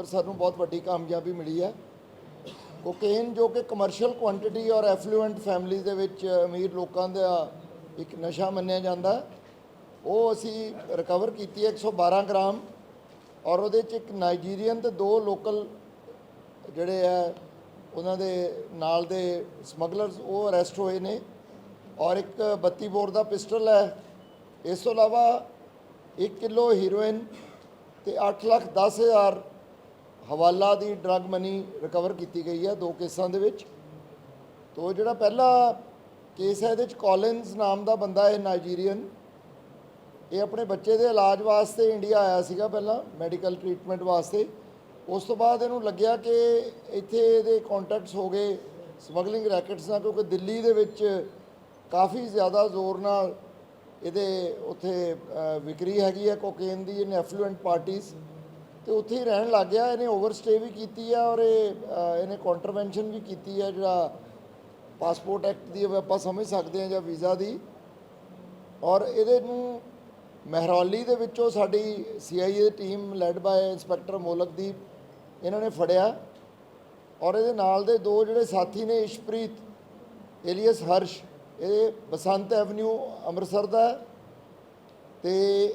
ਅੰਮ੍ਰਿਤਸਰ ਨੂੰ ਬਹੁਤ ਵੱਡੀ ਕਾਮਯਾਬੀ ਮਿਲੀ ਹੈ। ਕੋਕੇਨ ਜੋ ਕਿ ਕਮਰਸ਼ੀਅਲ ਕੁਆਂਟੀਟੀ ਔਰ ਐਫਲੂਐਂਟ ਫੈਮਿਲੀ ਦੇ ਵਿੱਚ ਅਮੀਰ ਲੋਕਾਂ ਦਾ ਇੱਕ ਨਸ਼ਾ ਮੰਨਿਆ ਜਾਂਦਾ ਉਹ ਅਸੀਂ ਰਿਕਵਰ ਕੀਤੀ ਹੈ 112 ਗ੍ਰਾਮ ਔਰ ਉਹਦੇ ਚ ਇੱਕ ਨਾਈਜੀਰੀਅਨ ਤੇ ਦੋ ਲੋਕਲ ਜਿਹੜੇ ਆ ਉਹਨਾਂ ਦੇ ਨਾਲ ਦੇ ਸਮਗਲਰਸ ਉਹ ਅਰੈਸਟ ਹੋਏ ਨੇ ਔਰ ਇੱਕ 32 ਬੋਰ ਦਾ ਪਿਸਟਲ ਹੈ। ਇਸ ਤੋਂ ਇਲਾਵਾ 1 ਕਿਲੋ ਹੀਰੋਇਨ ਤੇ 8 ਲੱਖ 10 ਹਜ਼ਾਰ ਹਵਾਲਾ ਦੀ ਡਰੱਗ ਮਨੀ ਰਿਕਵਰ ਕੀਤੀ ਗਈ ਹੈ ਦੋ ਕੇਸਾਂ ਦੇ ਵਿੱਚ। ਤੋ ਜਿਹੜਾ ਪਹਿਲਾ ਕੇਸ ਹੈ, ਇਹਦੇ ਵਿੱਚ ਕੋਲਿਨਸ ਨਾਮ ਦਾ ਬੰਦਾ ਹੈ ਨਾਈਜੀਰੀਅਨ ਇਹ ਆਪਣੇ ਬੱਚੇ ਦੇ ਇਲਾਜ ਵਾਸਤੇ ਇੰਡੀਆ ਆਇਆ ਸੀਗਾ ਪਹਿਲਾਂ ਮੈਡੀਕਲ ਟ੍ਰੀਟਮੈਂਟ ਵਾਸਤੇ। ਉਸ ਤੋਂ ਬਾਅਦ ਇਹਨੂੰ ਲੱਗਿਆ ਕਿ ਇੱਥੇ ਇਹਦੇ ਕੰਟੈਕਟਸ ਹੋ ਗਏ ਸਮਗਲਿੰਗ ਰੈਕਟਸ ਨਾਲ, ਕਿਉਂਕਿ ਦਿੱਲੀ ਦੇ ਵਿੱਚ ਕਾਫੀ ਜ਼ਿਆਦਾ ਜ਼ੋਰ ਨਾਲ ਇਹਦੇ ਉੱਥੇ ਵਿਕਰੀ ਹੈਗੀ ਹੈ, ਕੋਕੇਨ ਦੀ ਇਨ ਐਫਲੂਐਂਟ ਪਾਰਟੀਆਂ ਤੇ ਉੱਥੇ ਹੀ ਰਹਿਣ ਲੱਗ ਗਿਆ, ਇਹਨੇ ਓਵਰਸਟੇ ਵੀ ਕੀਤੀ ਹੈ ਔਰ ਇਹ ਇਹਨੇ ਕੰਟਰਵੈਂਸ਼ਨ ਵੀ ਕੀਤੀ ਹੈ ਜਿਹੜਾ ਪਾਸਪੋਰਟ ਐਕਟ ਦੀ ਆਪਾਂ ਸਮਝ ਸਕਦੇ ਹਾਂ ਜਾਂ ਵੀਜ਼ਾ ਦੀ। ਔਰ ਇਹਦੇ ਨੂੰ ਮਹਿਰੌਲੀ ਦੇ ਵਿੱਚੋਂ ਸਾਡੀ CIA the team led by inspector Molakdeep, ਇਹਨਾਂ ਨੇ ਫੜਿਆ। ਔਰ ਇਹਦੇ ਨਾਲ ਦੇ ਦੋ ਜਿਹੜੇ ਸਾਥੀ ਨੇ, ਇਸ਼ਪ੍ਰੀਤ, ਏਲੀਅਸ ਹਰਸ਼, ਇਹ ਬਸੰਤ ਐਵਨਿਊ ਅੰਮ੍ਰਿਤਸਰ ਦਾ ਹੈ। ਤੇ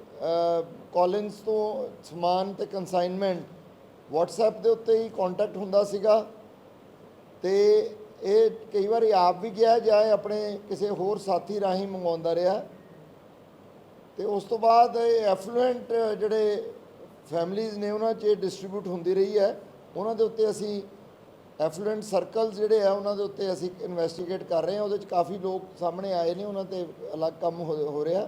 ਕਾਲਿੰਸ ਤੋਂ ਸਮਾਨ ਤੇ ਕਨਸਾਈਨਮੈਂਟ WhatsApp ਦੇ ਉੱਤੇ ਹੀ ਕੰਟੈਕਟ ਹੁੰਦਾ ਸੀਗਾ ਤੇ ਇਹ ਕਈ ਵਾਰੀ ਆਪ ਵੀ ਗਿਆ ਜਾਂ ਇਹ ਆਪਣੇ ਕਿਸੇ ਹੋਰ ਸਾਥੀ ਰਾਹੀਂ ਮੰਗਵਾਉਂਦਾ ਰਿਹਾ। ਤੇ ਉਸ ਤੋਂ ਬਾਅਦ ਇਹ ਐਫਲੂਐਂਟ ਜਿਹੜੇ ਫੈਮਲੀਆਂ ਨੇ ਉਹਨਾਂ 'ਚ ਡਿਸਟ੍ਰੀਬਿਊਟ ਹੁੰਦੀ ਰਹੀ ਹੈ। ਉਹਨਾਂ ਦੇ ਉੱਤੇ ਅਸੀਂ ਐਫਲੂਐਂਟ ਸਰਕਲ ਜਿਹੜੇ ਆ, ਉਹਨਾਂ ਦੇ ਉੱਤੇ ਅਸੀਂ ਇਨਵੈਸਟੀਗੇਟ ਕਰ ਰਹੇ ਹਾਂ। ਉਹਦੇ 'ਚ ਕਾਫੀ ਲੋਕ ਸਾਹਮਣੇ ਆਏ ਨੇ, ਉਹਨਾਂ ਤੇ ਅਲੱਗ ਕੰਮ ਹੋ ਹੋ ਰਿਹਾ।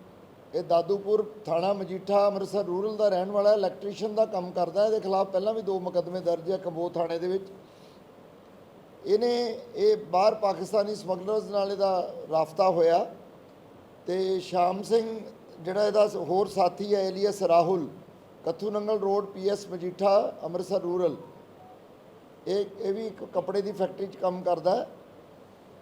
ਇਹ ਦਾਦੂਪੁਰ ਥਾਣਾ ਮਜੀਠਾ ਅੰਮ੍ਰਿਤਸਰ ਰੂਰਲ ਦਾ ਰਹਿਣ ਵਾਲਾ, ਇਲੈਕਟ੍ਰੀਸ਼ੀਅਨ ਦਾ ਕੰਮ ਕਰਦਾ, ਇਹਦੇ ਖਿਲਾਫ ਪਹਿਲਾਂ ਵੀ ਦੋ ਮੁਕੱਦਮੇ ਦਰਜ ਹੈ ਕੰਬੋ ਥਾਣੇ ਦੇ ਵਿੱਚ। ਇਹਨੇ ਇਹ ਬਾਹਰ ਪਾਕਿਸਤਾਨੀ ਸਮਗਲਰਸ ਨਾਲ ਇਹਦਾ ਰਾਫਤਾ ਹੋਇਆ ਤੇ ਸ਼ਾਮ ਸਿੰਘ, ਜਿਹੜਾ ਇਹਦਾ ਹੋਰ ਸਾਥੀ ਹੈ alias Rahul Kathu Nangal road, PS Majitha, Amritsar rural, ਇਹ ਇਹ ਵੀ ਇੱਕ ਕੱਪੜੇ ਦੀ ਫੈਕਟਰੀ 'ਚ ਕੰਮ ਕਰਦਾ। ਹੈ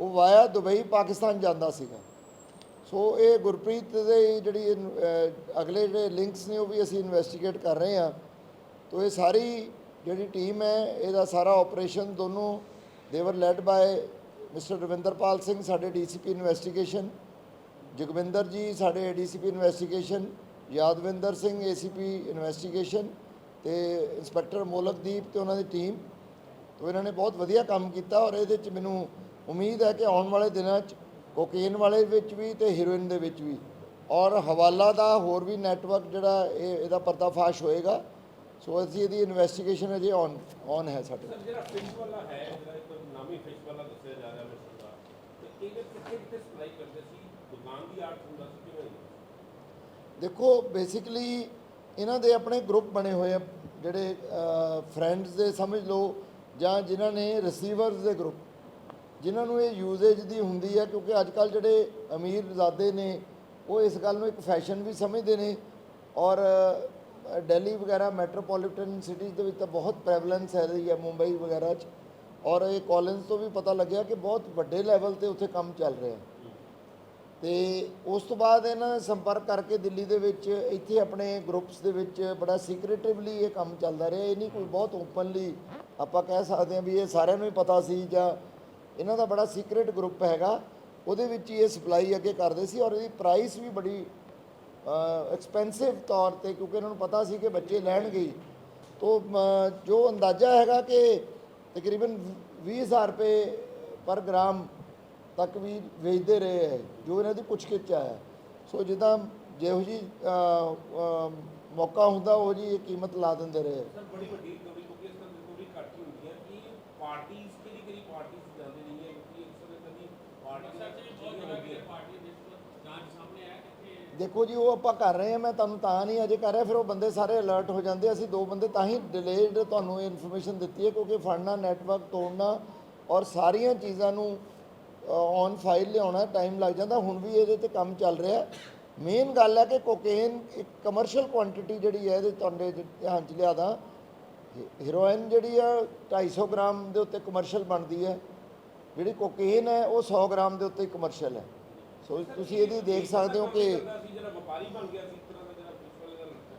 ਉਹ ਵਾਇਆ ਦੁਬਈ ਪਾਕਿਸਤਾਨ ਜਾਂਦਾ ਸੀਗਾ। ਸੋ ਇਹ ਗੁਰਪ੍ਰੀਤ ਦੇ ਜਿਹੜੀ ਇਹ, ਅਗਲੇ ਜਿਹੜੇ ਲਿੰਕਸ ਨੇ ਉਹ ਵੀ ਅਸੀਂ ਇਨਵੈਸਟੀਗੇਟ ਕਰ ਰਹੇ ਹਾਂ। ਤੋ ਇਹ ਸਾਰੀ ਜਿਹੜੀ ਟੀਮ ਹੈ ਇਹਦਾ ਸਾਰਾ ਆਪਰੇਸ਼ਨ ਦੋਨੋਂ ਦੇਵਰ led by mister Ravinderpal Singh ਸਾਡੇ ਡੀਸੀਪੀ ਇਨਵੈਸਟੀਗੇਸ਼ਨ ਜਗਵਿੰਦਰ ਜੀ ਸਾਡੇ ADCP investigation Yadvinder Singh ACP investigation ਤੇ ਇੰਸਪੈਕਟਰ ਮੋਲਕਦੀਪ ਤੇ ਉਹਨਾਂ ਦੀ ਟੀਮ ਤੋਂ ਇਹਨਾਂ ਨੇ ਬਹੁਤ ਵਧੀਆ ਕੰਮ ਕੀਤਾ ਔਰ ਇਹਦੇ ਚ ਮੈਨੂੰ ਉਮੀਦ ਹੈ ਕਿ ਆਉਣ ਵਾਲੇ ਦਿਨਾਂ 'ਚ ਕੋਕੇਨ ਵਾਲੇ ਵਿੱਚ ਵੀ ਤੇ ਹੀਰੋਇਨ ਦੇ ਵਿੱਚ ਵੀ। ਔਰ ਹਵਾਲਾ ਦਾ ਹੋਰ ਵੀ ਨੈਟਵਰਕ ਜਿਹੜਾ ਇਹ ਇਹਦਾ ਪਰਦਾਫਾਸ਼ ਹੋਏਗਾ। ਸੋ ਅਸੀਂ ਇਹਦੀ ਇਨਵੈਸਟੀਗੇਸ਼ਨ ਅਜੇ ਔਨ ਔਨ ਹੈ ਸਾਡੇ। ਸਰ ਜਿਹੜਾ ਫਿਸ਼ ਵਾਲਾ ਹੈ ਜਿਹੜਾ ਇੱਕ ਨਾਮੀ ਫਿਸ਼ ਵਾਲਾ ਦੱਸਿਆ ਜਾ ਰਿਹਾ ਮਿਸਟਰ ਦਾ ਤੇ ਇਹਦੇ ਕਿੱਥੇ ਕਿੱਥੇ ਸਪਲਾਈ ਕਰਦੇ ਸੀ? ਦੁਕਾਨ ਦੀ ਆੜਤ ਹੁੰਦਾ ਸੀ ਕਿਵੇਂ ਦੇਖੋ ਬੇਸਿਕਲੀ ਇਹਨਾਂ ਦੇ ਆਪਣੇ ਗਰੁੱਪ ਬਣੇ ਹੋਏ ਆ ਜਿਹੜੇ ਫਰੈਂਡਸ ਦੇ ਸਮਝ ਲਓ ਜਾਂ ਜਿਨ੍ਹਾਂ ਨੇ ਰਿਸੀਵਰਸ ਦੇ ਗਰੁੱਪ ਜਿਨ੍ਹਾਂ ਨੂੰ ਇਹ ਯੂਜ਼ੇਜ ਦੀ ਹੁੰਦੀ ਹੈ ਕਿਉਂਕਿ ਅੱਜ ਕੱਲ ਜਿਹੜੇ ਅਮੀਰ ਜ਼ਾਦੇ ਨੇ ਉਹ ਇਸ ਗੱਲ ਨੂੰ ਇੱਕ ਫੈਸ਼ਨ ਵੀ ਸਮਝਦੇ ਨੇ ਔਰ ਅ, ਦਿੱਲੀ ਵਗੈਰਾ ਮੈਟਰੋਪੋਲੀਟਨ ਸਿਟੀਜ਼ ਦੇ ਵਿੱਚ ਤਾਂ ਬਹੁਤ ਪ੍ਰੈਵਲੈਂਸ ਹੈ ਰਹੀ ਹੈ ਮੁੰਬਈ ਵਗੈਰਾ 'ਚ ਔਰ ਇਹ ਕਾਲਜ ਤੋਂ ਵੀ ਪਤਾ ਲੱਗਿਆ ਕਿ ਬਹੁਤ ਵੱਡੇ ਲੈਵਲ ਤੇ ਉੱਥੇ ਕੰਮ ਚੱਲ ਰਿਹਾ। ਤੇ ਉਸ ਤੋਂ ਬਾਅਦ ਇਹਨਾਂ ਨੇ ਸੰਪਰਕ ਕਰਕੇ ਦਿੱਲੀ ਦੇ ਵਿੱਚ ਇੱਥੇ ਆਪਣੇ ਗਰੁੱਪਸ ਦੇ ਵਿੱਚ ਬੜਾ ਸੀਕ੍ਰੀਟਿਵਲੀ ਇਹ ਕੰਮ ਚੱਲਦਾ ਰਿਹਾ। ਇਹ ਨਹੀਂ ਕੋਈ ਬਹੁਤ ਓਪਨਲੀ ਆਪਾਂ ਕਹਿ ਸਕਦੇ ਹਾਂ ਵੀ ਇਹ ਸਾਰਿਆਂ ਨੂੰ ਹੀ ਪਤਾ ਸੀ ਜਾਂ ਇਹਨਾਂ ਦਾ ਬੜਾ ਸੀਕ੍ਰੀਟ ਗਰੁੱਪ ਹੈਗਾ। ਉਹਦੇ ਵਿੱਚ ਹੀ ਇਹ ਸਪਲਾਈ ਅੱਗੇ ਕਰਦੇ ਸੀ ਔਰ ਇਹਦੀ ਪ੍ਰਾਈਸ ਵੀ ਬੜੀ ਐਕਸਪੈਂਸਿਵ ਤੌਰ ਤੇ ਕਿਉਂਕਿ ਇਹਨਾਂ ਨੂੰ ਪਤਾ ਸੀ ਕਿ ਬੱਚੇ ਲੈਣਗੇ ਹੀ। ਤੋ ਜੋ ਅੰਦਾਜ਼ਾ ਹੈਗਾ ਕਿ ਤਕਰੀਬਨ 20000 ਰੁਪਏ ਪਰ ਗ੍ਰਾਮ ਤੱਕ ਵੀ ਵੇਚਦੇ ਰਹੇ ਹੈ, ਜੋ ਇਹਨਾਂ ਦੀ ਪੁੱਛਗਿੱਛ ਹੈ। ਸੋ, ਜਿੱਦਾਂ ਜਿਹੋ ਜੀ ਮੌਕਾ ਹੁੰਦਾ, ਉਹ ਜੀ ਇਹ ਕੀਮਤ ਲਾ ਦਿੰਦੇ ਰਹੇ। ਸਰ, ਬੜੀ ਵੱਡੀ ਰਿਕਵਰੀ ਕਿਉਂਕਿ ਇਸ ਤਰ੍ਹਾਂ ਰਿਕਵਰੀ ਘੱਟ ਹੁੰਦੀ ਹੈ ਕਿ ਪਾਰਟੀਆਂ ਕਿਹੜੀ ਕਿਹੜੀ ਪਾਰਟੀਆਂ ਜਾਂਦੇ ਨਹੀਂ ਹੈ ਕਿਉਂਕਿ ਇਸ ਤਰ੍ਹਾਂ ਕਦੀ ਪਾਰਟੀ ਸੱਚ ਵੀ ਬਹੁਤ ਜਗ੍ਹਾ ਤੇ ਪਾਰਟੀ ਜਾਂਚ ਸਾਹਮਣੇ ਆਇਆ ਕਿੱਥੇ ਦੇਖੋ ਜੀ, ਉਹ ਆਪਾਂ ਕਰ ਰਹੇ ਹਾਂ, ਮੈਂ ਤੁਹਾਨੂੰ ਤਾਂ ਨਹੀਂ ਅਜੇ ਕਰ ਰਿਹਾ, ਫਿਰ ਉਹ ਬੰਦੇ ਸਾਰੇ ਅਲਰਟ ਹੋ ਜਾਂਦੇ ਅਸੀਂ ਦੋ ਬੰਦੇ ਤਾਂ ਹੀ ਡਿਲੇਡ ਤੁਹਾਨੂੰ ਇਹ ਇਨਫੋਰਮੇਸ਼ਨ ਦਿੱਤੀ ਹੈ, ਕਿਉਂਕਿ ਫੜਨਾ ਨੈਟਵਰਕ ਤੋੜਨਾ ਔਰ ਸਾਰੀਆਂ ਚੀਜ਼ਾਂ ਨੂੰ ਔਨ ਫਾਈਲ ਲਿਆਉਣਾ ਟਾਈਮ ਲੱਗ ਜਾਂਦਾ, ਹੁਣ ਵੀ ਇਹਦੇ ਤੇ ਕੰਮ ਚੱਲ ਰਿਹਾ ਮੇਨ ਗੱਲ ਹੈ ਕਿ ਕੋਕੇਨ ਇੱਕ ਕਮਰਸ਼ੀਅਲ ਕੁਆਂਟੀਟੀ ਜਿਹੜੀ ਹੈ, ਇਹਦੇ ਤੁਹਾਡੇ ਧਿਆਨ ਚ ਲਿਆਦਾ ਹੀਰੋਇਨ ਜਿਹੜੀ ਆ 250 ਗ੍ਰਾਮ ਦੇ ਉੱਤੇ ਕਮਰਸ਼ੀਅਲ ਬਣਦੀ ਹੈ। ਜਿਹੜੀ ਕੋਕੇਨ ਹੈ, ਉਹ 100 ਗ੍ਰਾਮ ਦੇ ਉੱਤੇ ਕਮਰਸ਼ੀਅਲ ਹੈ। ਸੋ ਤੁਸੀਂ ਇਹਦੀ ਦੇਖ ਸਕਦੇ ਹੋ ਕਿ ਵਪਾਰੀ ਬਣ ਗਿਆ ਸੀ ਇੱਕ ਤਰ੍ਹਾਂ ਦਾ ਜਿਹੜਾ ਫਿਸ਼ ਵਾਲੇ ਦਾ ਲੜਕਾ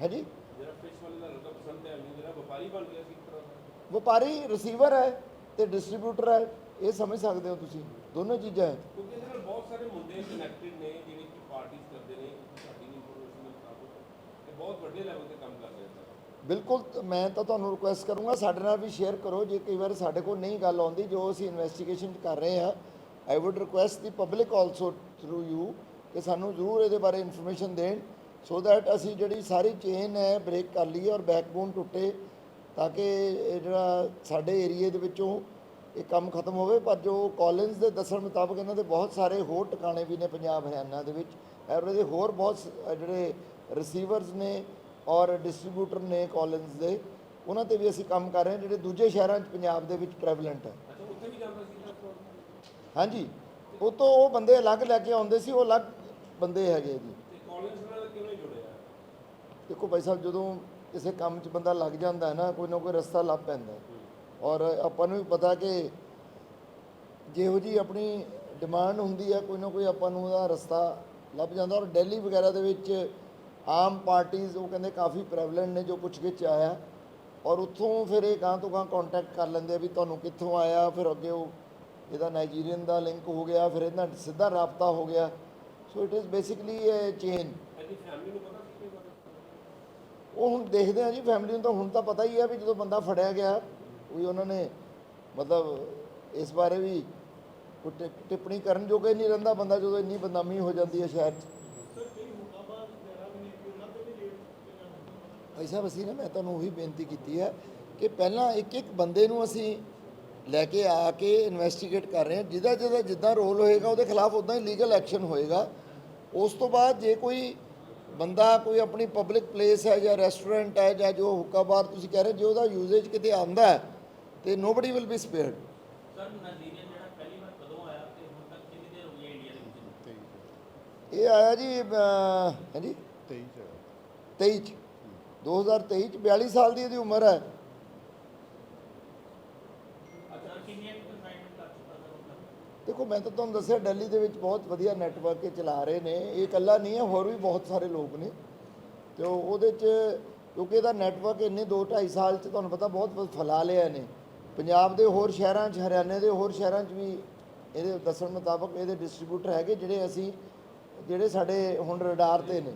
ਹੈ। ਜੀ ਜਿਹੜਾ ਫਿਸ਼ ਵਾਲੇ ਦਾ ਲੜਕਾ ਪਸੰਦ ਹੈ ਮੈਨੂੰ ਜਿਹੜਾ ਵਪਾਰੀ ਬਣ ਗਿਆ ਸੀ ਇੱਕ ਤਰ੍ਹਾਂ ਦਾ। ਵਪਾਰੀ ਰਿਸੀਵਰ ਹੈ ਤੇ ਡਿਸਟ੍ਰੀਬਿਊਟਰ ਹੈ ਇਹ ਸਮਝ ਸਕਦੇ ਹੋ ਤੁਸੀਂ ਦੋਨੋਂ ਚੀਜ਼ਾਂ ਹੈ। ਕਿਉਂਕਿ ਇਹਦੇ ਨਾਲ ਬਹੁਤ ਸਾਰੇ ਮੁੰਡੇ ਕਨੈਕਟਡ ਨੇ ਜਿਹੜੇ ਕਿ ਪਾਰਟੀਆਂ ਕਰਦੇ ਨੇ ਸਾਡੀ ਇਨਫੋਰਮੇਸ਼ਨ ਦੇ ਮੁਤਾਬਕ ਇਹ ਬਹੁਤ ਵੱਡੇ ਲੈਵਲ ਤੇ ਕੰਮ ਕਰ ਰਹੇ ਸਰ। ਬਿਲਕੁਲ ਤ- ਮੈਂ ਤਾਂ ਤੁਹਾਨੂੰ ਰਿਕੁਐਸਟ ਕਰੂੰਗਾ ਸਾਡੇ ਨਾਲ ਵੀ ਸ਼ੇਅਰ ਕਰੋ ਜੇ ਕਈ ਵਾਰ ਸਾਡੇ ਕੋਲ ਨਹੀਂ ਗੱਲ ਆਉਂਦੀ ਜੋ ਅਸੀਂ ਇਨਵੈਸਟੀਗੇਸ਼ਨ ਕਰ ਰਹੇ ਹਾਂ I would request the public also through you ਕਿ ਸਾਨੂੰ ਜ਼ਰੂਰ ਇਹਦੇ ਬਾਰੇ ਇਨਫੋਰਮੇਸ਼ਨ ਦੇਣ ਸੋ ਦੈਟ ਅਸੀਂ ਜਿਹੜੀ ਸਾਰੀ ਚੇਨ ਹੈ ਬ੍ਰੇਕ ਕਰ ਲਈਏ ਔਰ ਬੈਕਬੋਨ ਟੁੱਟੇ ਤਾਂ ਕਿ ਇਹ ਜਿਹੜਾ ਸਾਡੇ ਏਰੀਏ ਦੇ ਵਿੱਚੋਂ ਇਹ ਕੰਮ ਖਤਮ ਹੋਵੇ। ਪਰ ਜੋ ਕਾਲਜ ਦੇ ਦੱਸਣ ਮੁਤਾਬਕ ਇਹਨਾਂ ਦੇ ਬਹੁਤ ਸਾਰੇ ਹੋਰ ਟਿਕਾਣੇ ਵੀ ਨੇ ਪੰਜਾਬ ਹਰਿਆਣਾ ਦੇ ਵਿੱਚ। ਔਰ ਇਹਦੇ ਹੋਰ ਬਹੁਤ ਜਿਹੜੇ ਰਿਸੀਵਰਸ ਨੇ ਔਰ ਡਿਸਟ੍ਰੀਬਿਊਟਰ ਨੇ ਕਾਲਜ ਦੇ ਉਹਨਾਂ ਤੇ ਵੀ ਅਸੀਂ ਕੰਮ ਕਰ ਰਹੇ ਹਾਂ ਜਿਹੜੇ ਦੂਜੇ ਸ਼ਹਿਰਾਂ 'ਚ ਪੰਜਾਬ ਦੇ ਵਿੱਚ ਪ੍ਰੈਵਲੈਂਟ ਹੈ। ਹਾਂਜੀ। ਉਹ ਤੋਂ ਉਹ ਬੰਦੇ ਅਲੱਗ ਲੈ ਕੇ ਆਉਂਦੇ ਸੀ ਉਹ ਅਲੱਗ ਬੰਦੇ ਹੈਗੇ ਜੀ। ਤੇ ਕਾਲਜ ਨਾਲ ਨਹੀਂ ਜੁੜਿਆ? ਦੇਖੋ ਭਾਈ ਸਾਹਿਬ ਜਦੋਂ ਕਿਸੇ ਕੰਮ 'ਚ ਬੰਦਾ ਲੱਗ ਜਾਂਦਾ ਹੈ ਨਾ ਕੋਈ ਨਾ ਕੋਈ ਰਸਤਾ ਲੱਭ ਪੈਂਦਾ। ਔਰ ਆਪਾਂ ਨੂੰ ਵੀ ਪਤਾ ਕਿ ਜਿਹੋ ਜੀ ਆਪਣੀ ਡਿਮਾਂਡ ਹੁੰਦੀ ਹੈ ਕੋਈ ਨਾ ਕੋਈ ਆਪਾਂ ਨੂੰ ਉਹਦਾ ਰਸਤਾ ਲੱਭ ਜਾਂਦਾ। ਔਰ ਦਿੱਲੀ ਵਗੈਰਾ ਦੇ ਵਿੱਚ ਆਮ ਪਾਰਟੀਆਂ ਉਹ ਕਹਿੰਦੇ ਕਾਫੀ ਪ੍ਰੈਵਲੈਂਟ ਨੇ ਜੋ ਪੁੱਛ ਗਿੱਛ ਆਇਆ। ਔਰ ਉੱਥੋਂ ਫਿਰ ਇਹ ਗਾਂ ਤੋਂ ਗਾਂ ਕੰਟੈਕਟ ਕਰ ਲੈਂਦੇ ਆ ਵੀ ਤੁਹਾਨੂੰ ਕਿੱਥੋਂ ਆਇਆ ਫਿਰ ਅੱਗੇ ਉਹ ਇਹਦਾ ਨਾਈਜੀਰੀਅਨ ਦਾ ਲਿੰਕ ਹੋ ਗਿਆ ਫਿਰ ਇਹਦਾ ਸਿੱਧਾ ਰਾਬਤਾ ਹੋ ਗਿਆ। So it is basically a chain ਉਹ ਹੁਣ ਦੇਖਦੇ ਆ ਜੀ ਫੈਮਿਲੀ ਨੂੰ ਤਾਂ ਹੁਣ ਤਾਂ ਪਤਾ ਹੀ ਆ ਵੀ ਜਦੋਂ ਬੰਦਾ ਫੜਿਆ ਗਿਆ ਕੋਈ ਉਹਨਾਂ ਨੇ ਮਤਲਬ ਇਸ ਬਾਰੇ ਵੀ ਕੋਈ ਟਿੱਪਣੀ ਕਰਨ ਜੋਗਾ ਹੀ ਨਹੀਂ ਰਹਿੰਦਾ ਬੰਦਾ ਜਦੋਂ ਇੰਨੀ ਬਦਨਾਮੀ ਹੋ ਜਾਂਦੀ ਹੈ ਸ਼ਹਿਰ 'ਚ। ਭਾਈ ਸਾਹਿਬ ਅਸੀਂ ਨਾ ਮੈਂ ਤੁਹਾਨੂੰ ਉਹੀ ਬੇਨਤੀ ਕੀਤੀ ਹੈ ਕਿ ਪਹਿਲਾਂ ਇੱਕ ਇੱਕ ਬੰਦੇ ਨੂੰ ਅਸੀਂ ਲੈ ਕੇ ਆ ਕੇ ਇਨਵੈਸਟੀਗੇਟ ਕਰ ਰਹੇ ਹਾਂ। ਜਿਹਦਾ ਜਿਹਦਾ ਜਿੱਦਾਂ ਰੋਲ ਹੋਏਗਾ ਉਹਦੇ ਖਿਲਾਫ ਉਦਾਂ ਹੀ ਲੀਗਲ ਐਕਸ਼ਨ ਹੋਏਗਾ। ਉਸ ਤੋਂ ਬਾਅਦ ਜੇ ਕੋਈ ਬੰਦਾ ਕੋਈ ਆਪਣੀ ਪਬਲਿਕ ਪਲੇਸ ਹੈ ਜਾਂ ਰੈਸਟੋਰੈਂਟ ਹੈ ਜਾਂ ਜੋ ਹੁੱਕਾ ਬਾਰ ਤੁਸੀਂ ਕਹਿ ਰਹੇ ਜੇ ਉਹਦਾ ਯੂਜ਼ੇਜ ਕਿਤੇ ਆਉਂਦਾ ਹੈ ਤੇ nobody will be spared sir Nigeria ਜਿਹੜਾ ਪਹਿਲੀ ਵਾਰ ਕਦੋਂ ਆਇਆ ਤੇ ਹੁਣ ਤੱਕ ਕਿੰਨੀ ਦੇਰ ਹੋ ਗਈ ਹੈ ਇੰਡੀਆ ਦੇ ਵਿੱਚ? ਇਹ ਆਇਆ ਜੀ ਹਾਂਜੀ? 23 ਚ 2023 ਚ। 42 ਸਾਲ ਦੀ ਇਹਦੀ ਉਮਰ ਹੈ ਅੱਛਾ ਕਿੰਨੀਆਂ ਕਨਫਾਈਨਮੈਂਟ ਕਰ ਚੁੱਕਾ ਸਰ ਹੁਣ ਤੱਕ ਦੇਖੋ, ਮੈਂ ਤਾਂ ਤੁਹਾਨੂੰ ਦੱਸਿਆ ਦਿੱਲੀ ਦੇ ਵਿੱਚ ਬਹੁਤ ਵਧੀਆ ਨੈਟਵਰਕ ਇਹ ਚਲਾ ਰਹੇ ਨੇ। ਇਹ ਇਕੱਲਾ ਨਹੀਂ ਹੈ, ਹੋਰ ਵੀ ਬਹੁਤ ਸਾਰੇ ਲੋਕ ਨੇ। ਤੇ ਉਹਦੇ 'ਚ ਕਿਉਂਕਿ ਇਹਦਾ ਨੈਟਵਰਕ ਇੰਨੇ 2 2.5 ਸਾਲ 'ਚ ਤੁਹਾਨੂੰ ਪਤਾ ਬਹੁਤ ਬਹੁਤ ਫੈਲਾ ਲਿਆ ਨੇ। ਪੰਜਾਬ ਦੇ ਹੋਰ ਸ਼ਹਿਰਾਂ 'ਚ, ਹਰਿਆਣੇ ਦੇ ਹੋਰ ਸ਼ਹਿਰਾਂ 'ਚ ਵੀ ਇਹਦੇ ਦੱਸਣ ਮੁਤਾਬਕ ਇਹਦੇ ਡਿਸਟ੍ਰੀਬਿਊਟਰ ਹੈਗੇ ਜਿਹੜੇ ਅਸੀਂ, ਜਿਹੜੇ ਸਾਡੇ ਹੁਣ ਰਡਾਰ ਤੇ ਨੇ।